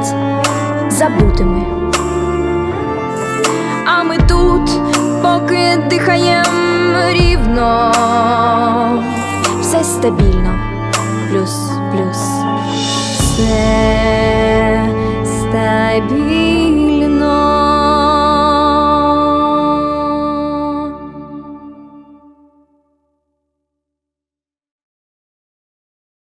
будуть забутими. А ми тут, поки дихаєм рівно, все стабільно, плюс, плюс, все стабільно.